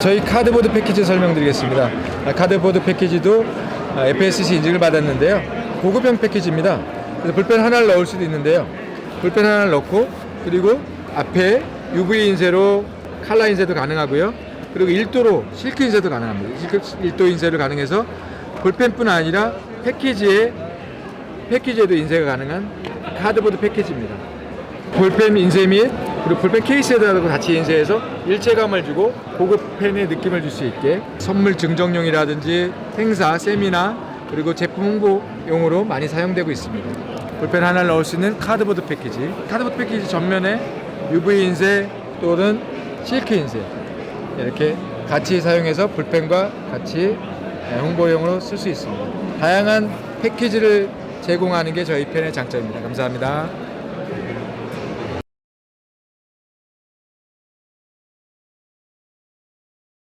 저희 카드보드 패키지 설명드리겠습니다. 아, 카드보드 패키지도 아, FSC 인증을 받았는데요. 고급형 패키지입니다. 그래서 볼펜 하나를 넣을 수도 있는데요. 볼펜 하나를 넣고 그리고 앞에 UV 인쇄로 칼라 인쇄도 가능하고요. 그리고 1도로 실크 인쇄도 가능합니다. 실크 1도 인쇄를 가능해서 볼펜뿐 아니라 패키지에 패키지에도 인쇄가 가능한 카드보드 패키지입니다. 볼펜 인쇄 및 그리고 볼펜 케이스에다가 같이 인쇄해서 일체감을 주고 고급 펜의 느낌을 줄 수 있게 선물 증정용이라든지 행사, 세미나 그리고 제품 홍보용으로 많이 사용되고 있습니다. 볼펜 하나를 넣을 수 있는 카드보드 패키지. 카드보드 패키지 전면에 UV 인쇄 또는 실크 인쇄 이렇게 같이 사용해서 볼펜과 같이 홍보용으로 쓸 수 있습니다. 다양한 패키지를 제공하는 게 저희 펜의 장점입니다. 감사합니다.